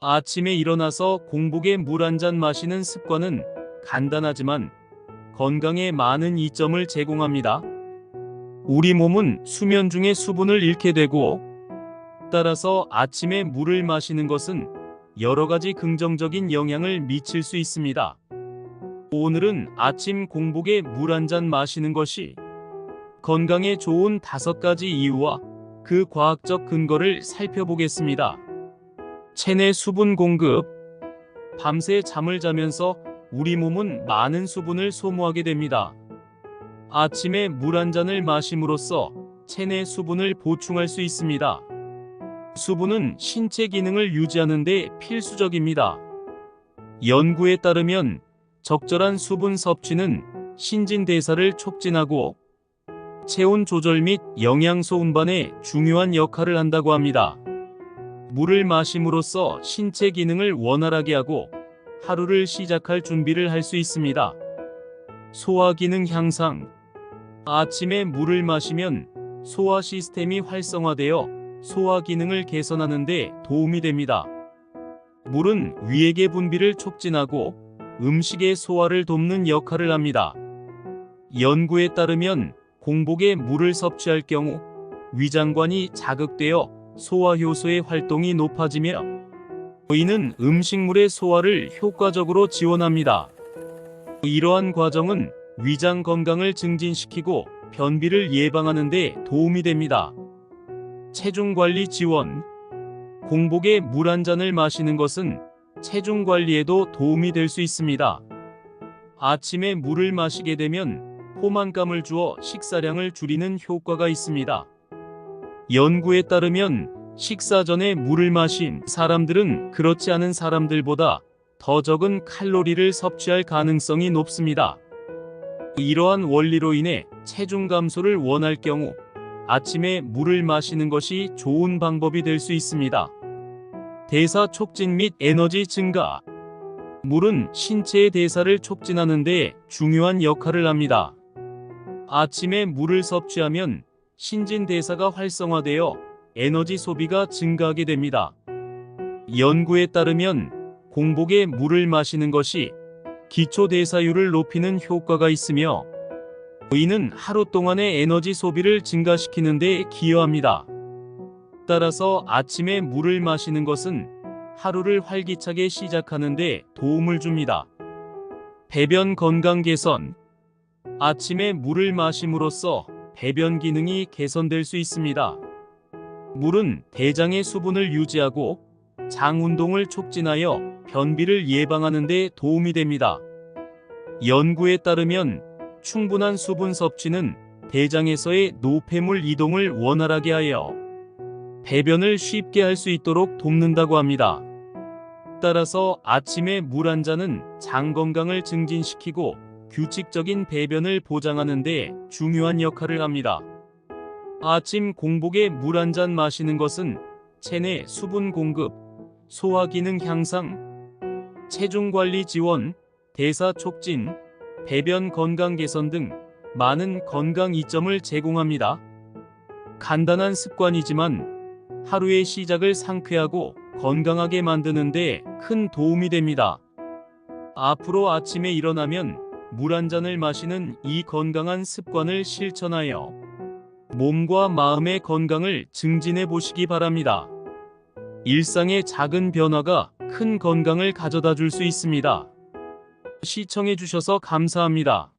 아침에 일어나서 공복에 물 한 잔 마시는 습관은 간단하지만 건강에 많은 이점을 제공합니다. 우리 몸은 수면 중에 수분을 잃게 되고 따라서 아침에 물을 마시는 것은 여러 가지 긍정적인 영향을 미칠 수 있습니다. 오늘은 아침 공복에 물 한 잔 마시는 것이 건강에 좋은 다섯 가지 이유와 그 과학적 근거를 살펴보겠습니다. 체내 수분 공급. 밤새 잠을 자면서 우리 몸은 많은 수분을 소모하게 됩니다. 아침에 물 한 잔을 마심으로써 체내 수분을 보충할 수 있습니다. 수분은 신체 기능을 유지하는 데 필수적입니다. 연구에 따르면 적절한 수분 섭취는 신진대사를 촉진하고 체온 조절 및 영양소 운반에 중요한 역할을 한다고 합니다. 물을 마심으로써 신체 기능을 원활하게 하고 하루를 시작할 준비를 할 수 있습니다. 소화 기능 향상. 아침에 물을 마시면 소화 시스템이 활성화되어 소화 기능을 개선하는 데 도움이 됩니다. 물은 위액의 분비를 촉진하고 음식의 소화를 돕는 역할을 합니다. 연구에 따르면 공복에 물을 섭취할 경우 위장관이 자극되어 소화 효소의 활동이 높아지며 이는 음식물의 소화를 효과적으로 지원합니다. 이러한 과정은 위장 건강을 증진시키고 변비를 예방하는 데 도움이 됩니다. 체중 관리 지원 공복에 물 한 잔을 마시는 것은 체중 관리에도 도움이 될 수 있습니다. 아침에 물을 마시게 되면 포만감을 주어 식사량을 줄이는 효과가 있습니다. 연구에 따르면 식사 전에 물을 마신 사람들은 그렇지 않은 사람들보다 더 적은 칼로리를 섭취할 가능성이 높습니다. 이러한 원리로 인해 체중 감소를 원할 경우 아침에 물을 마시는 것이 좋은 방법이 될 수 있습니다. 대사 촉진 및 에너지 증가. 물은 신체의 대사를 촉진하는 데 중요한 역할을 합니다. 아침에 물을 섭취하면 신진 대사가 활성화되어 에너지 소비가 증가하게 됩니다. 연구에 따르면 공복에 물을 마시는 것이 기초 대사율을 높이는 효과가 있으며 이는 하루 동안의 에너지 소비를 증가시키는 데 기여합니다. 따라서 아침에 물을 마시는 것은 하루를 활기차게 시작하는 데 도움을 줍니다. 배변 건강 개선 아침에 물을 마심으로써 배변 기능이 개선될 수 있습니다. 물은 대장의 수분을 유지하고 장 운동을 촉진하여 변비를 예방하는 데 도움이 됩니다. 연구에 따르면 충분한 수분 섭취는 대장에서의 노폐물 이동을 원활하게 하여 배변을 쉽게 할 수 있도록 돕는다고 합니다. 따라서 아침에 물 한 잔은 장 건강을 증진시키고 규칙적인 배변을 보장하는 데 중요한 역할을 합니다. 아침 공복에 물 한 잔 마시는 것은 체내 수분 공급, 소화 기능 향상, 체중 관리 지원, 대사 촉진, 배변 건강 개선 등 많은 건강 이점을 제공합니다. 간단한 습관이지만 하루의 시작을 상쾌하고 건강하게 만드는 데 큰 도움이 됩니다. 앞으로 아침에 일어나면 물 한 잔을 마시는 이 건강한 습관을 실천하여 몸과 마음의 건강을 증진해 보시기 바랍니다. 일상의 작은 변화가 큰 건강을 가져다 줄 수 있습니다. 시청해 주셔서 감사합니다.